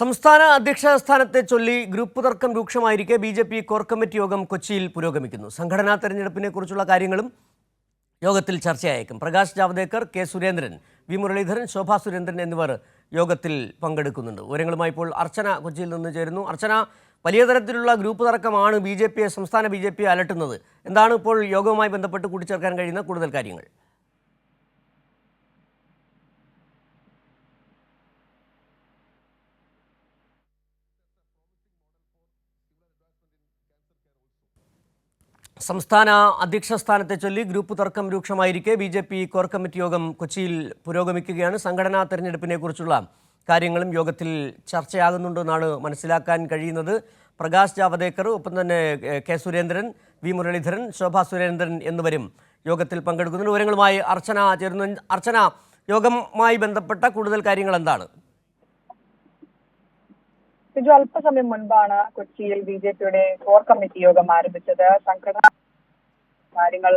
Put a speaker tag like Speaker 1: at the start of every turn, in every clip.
Speaker 1: സംസ്ഥാന അധ്യക്ഷ സ്ഥാനത്തെ ചൊല്ലി ഗ്രൂപ്പ് തർക്കം രൂക്ഷമായിരിക്കെ B J P core committee യോഗം കൊച്ചിയിൽ പുരോഗമിക്കുന്നു. സംഘടനാ തെരഞ്ഞെടുപ്പിനെ കുറിച്ചുള്ള കാര്യങ്ങളും യോഗത്തിൽ ചർച്ചയായേക്കും. പ്രകാശ് ജാവ്ദേക്കർ കെ സുരേന്ദ്രൻ വി മുരളീധരൻ ശോഭാ സുരേന്ദ്രൻ എന്നിവർ യോഗത്തിൽ പങ്കെടുക്കുന്നുണ്ട്. വിവരങ്ങളുമായി ഇപ്പോൾ അർച്ചന കൊച്ചിയിൽ നിന്ന് ചേരുന്നു. അർച്ചന വലിയ തരത്തിലുള്ള ഗ്രൂപ്പ് തർക്കമാണ് ബി ജെ പിയെ സംസ്ഥാന ബി ജെ പിയെ അലട്ടുന്നത്. എന്താണ് ഇപ്പോൾ യോഗവുമായി ബന്ധപ്പെട്ട് കൂട്ടിച്ചേർക്കാൻ കഴിയുന്ന കൂടുതൽ കാര്യങ്ങൾ? സംസ്ഥാന അധ്യക്ഷ സ്ഥാനത്തെ ചൊല്ലി ഗ്രൂപ്പ് തർക്കം രൂക്ഷമായിരിക്കെ B J P core committee യോഗം കൊച്ചിയിൽ പുരോഗമിക്കുകയാണ്. സംഘടനാ തെരഞ്ഞെടുപ്പിനെ കുറിച്ചുള്ള കാര്യങ്ങളും യോഗത്തിൽ ചർച്ചയാകുന്നുണ്ടെന്നാണ് മനസ്സിലാക്കാൻ കഴിയുന്നത്. പ്രകാശ് ജാവദേക്കർ ഒപ്പം തന്നെ കെ സുരേന്ദ്രൻ വി മുരളീധരൻ ശോഭാ സുരേന്ദ്രൻ എന്നിവരും യോഗത്തിൽ പങ്കെടുക്കുന്നുണ്ട്. വിവരങ്ങളുമായി അർച്ചന ചേരുന്നു. അർച്ചന യോഗവുമായി ബന്ധപ്പെട്ട കൂടുതൽ കാര്യങ്ങൾ എന്താണ്?
Speaker 2: ഇത് അല്പസമയം മുൻപാണ് കൊച്ചിയിൽ ബി ജെ പിയുടെ കോർ കമ്മിറ്റി യോഗം ആരംഭിച്ചത്. സംഘടനാ കാര്യങ്ങൾ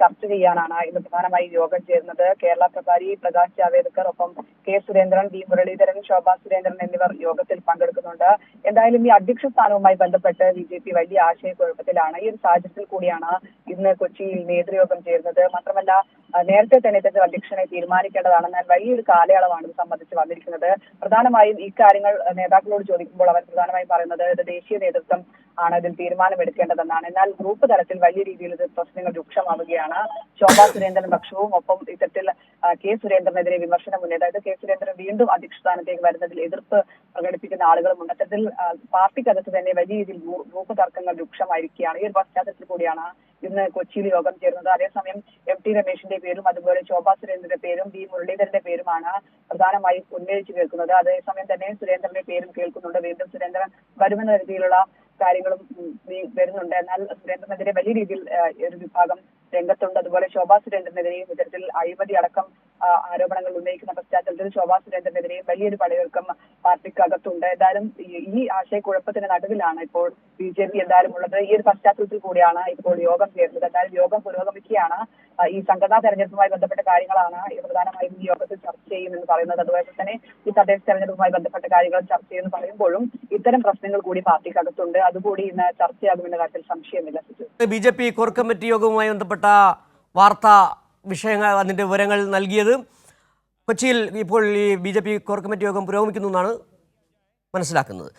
Speaker 2: ചർച്ച ചെയ്യാനാണ് ഇന്ന് പ്രധാനമായും യോഗം ചേരുന്നത്. കേരള പ്രഭാരി പ്രകാശ് ജാവേദ്കർ ഒപ്പം കെ സുരേന്ദ്രൻ വി മുരളീധരൻ ശോഭാ സുരേന്ദ്രൻ എന്നിവർ യോഗത്തിൽ പങ്കെടുക്കുന്നുണ്ട്. എന്തായാലും ഈ അധ്യക്ഷ സ്ഥാനവുമായി ബന്ധപ്പെട്ട് ബി ജെ പി വലിയ ആശയക്കുഴപ്പത്തിലാണ്. ഈ ഒരു സാഹചര്യത്തിൽ കൂടിയാണ് ഇന്ന് കൊച്ചിയിൽ നേതൃയോഗം ചേരുന്നത്. മാത്രമല്ല നേരത്തെ തന്നെ തന്റെ അധ്യക്ഷനെ തീരുമാനിക്കേണ്ടതാണ് എന്നാൽ വലിയൊരു കാലയളവാണ് ഇത് സംബന്ധിച്ച് വന്നിരിക്കുന്നത്. പ്രധാനമായും ഈ കാര്യങ്ങൾ നേതാക്കളോട് ചോദിക്കുമ്പോൾ അവർ പ്രധാനമായും പറയുന്നത് ദേശീയ നേതൃത്വം ആണ് ഇതിൽ തീരുമാനമെടുക്കേണ്ടതെന്നാണ്. എന്നാൽ ഗ്രൂപ്പ് തലത്തിൽ വലിയ രീതിയിൽ ഇത് പ്രശ്നങ്ങൾ രൂക്ഷമാവുകയാണ്. ശോഭാ സുരേന്ദ്രൻ പക്ഷവും ഒപ്പം ഇത്തരത്തിൽ കെ സുരേന്ദ്രനെതിരെ വിമർശനം ഉന്നയി അതായത് കെ സുരേന്ദ്രൻ വീണ്ടും അധ്യക്ഷസ്ഥാനത്തേക്ക് വരുന്നതിൽ എതിർപ്പ് പ്രകടിപ്പിക്കുന്ന ആളുകളും ഉണ്ട്. അത്തരത്തിൽ പാർട്ടിക്കകത്ത് തന്നെ വലിയ രീതിയിൽ ഗ്രൂപ്പ് തർക്കങ്ങൾ രൂക്ഷമായിരിക്കുകയാണ്. ഈ ഒരു പശ്ചാത്തലത്തിൽ കൂടിയാണ് ഇന്ന് കൊച്ചിയിൽ യോഗം ചേരുന്നത്. അതേസമയം എം ടി രമേശിന്റെ പേരും അതുപോലെ ശോഭാ സുരേന്ദ്രന്റെ പേരും വി മുരളീധരന്റെ പേരുമാണ് പ്രധാനമായും ഉന്നയിച്ചു കേൾക്കുന്നത്. അതേസമയം തന്നെ സുരേന്ദ്രന്റെ പേരും കേൾക്കുന്നുണ്ട്. വീണ്ടും സുരേന്ദ്രൻ വരുമെന്ന രീതിയിലുള്ള കാര്യങ്ങളും വരുന്നുണ്ട്. എന്നാൽ സുരേന്ദ്രനെതിരെ വലിയ രീതിയിൽ ഒരു വിഭാഗം രംഗത്തുണ്ട്. അതുപോലെ ശോഭാ സുരേന്ദ്രനെതിരെയും ഇത്തരത്തിൽ അഴിമതി അടക്കം ആരോപണങ്ങൾ ഉന്നയിക്കുന്ന പശ്ചാത്തലത്തിൽ ശോഭാ സുരേന്ദ്രനെതിരെയും വലിയൊരു പടയൊരുക്കം പാർട്ടിക്കകത്തുണ്ട്. എന്തായാലും ഈ- ആശയക്കുഴപ്പത്തിന് നടുവിലാണ് ഇപ്പോൾ ബി ജെ പി എന്തായാലും ഉള്ളത് ഈ ഒരു പശ്ചാത്തലത്തിൽ കൂടിയാണ് ഇപ്പോൾ യോഗം ചേരുന്നത്. എന്തായാലും യോഗം പുരോഗമിക്കുകയാണ്. ഈ സംഘടനാ തെരഞ്ഞെടുപ്പുമായി ബന്ധപ്പെട്ട കാര്യങ്ങളാണ് പ്രധാനമായും ഈ യോഗത്തിൽ ചെയ്യുമെന്ന് പറയുന്നത്. അതുപോലെ തന്നെ ഈ തദ്ദേശ തെരഞ്ഞെടുപ്പുമായി ബന്ധപ്പെട്ട കാര്യങ്ങൾ ചർച്ച ചെയ്യുമെന്ന് പറയുമ്പോഴും ഇത്തരം പ്രശ്നങ്ങൾ കൂടി പാർട്ടിക്കകത്തുണ്ട്. അതുകൂടി ഇന്ന് ചർച്ചയാകുമെന്ന കാര്യത്തിൽ സംശയമില്ല
Speaker 1: B J P core committee യോഗവുമായി ബന്ധപ്പെട്ട വാർത്ത വിഷയങ്ങൾ അതിന്റെ വിവരങ്ങൾ നൽകിയത് കൊച്ചിയിൽ ഇപ്പോൾ ഈ B J P core committee യോഗം പുരോഗമിക്കുന്നു എന്നാണ് മനസ്സിലാക്കുന്നത്.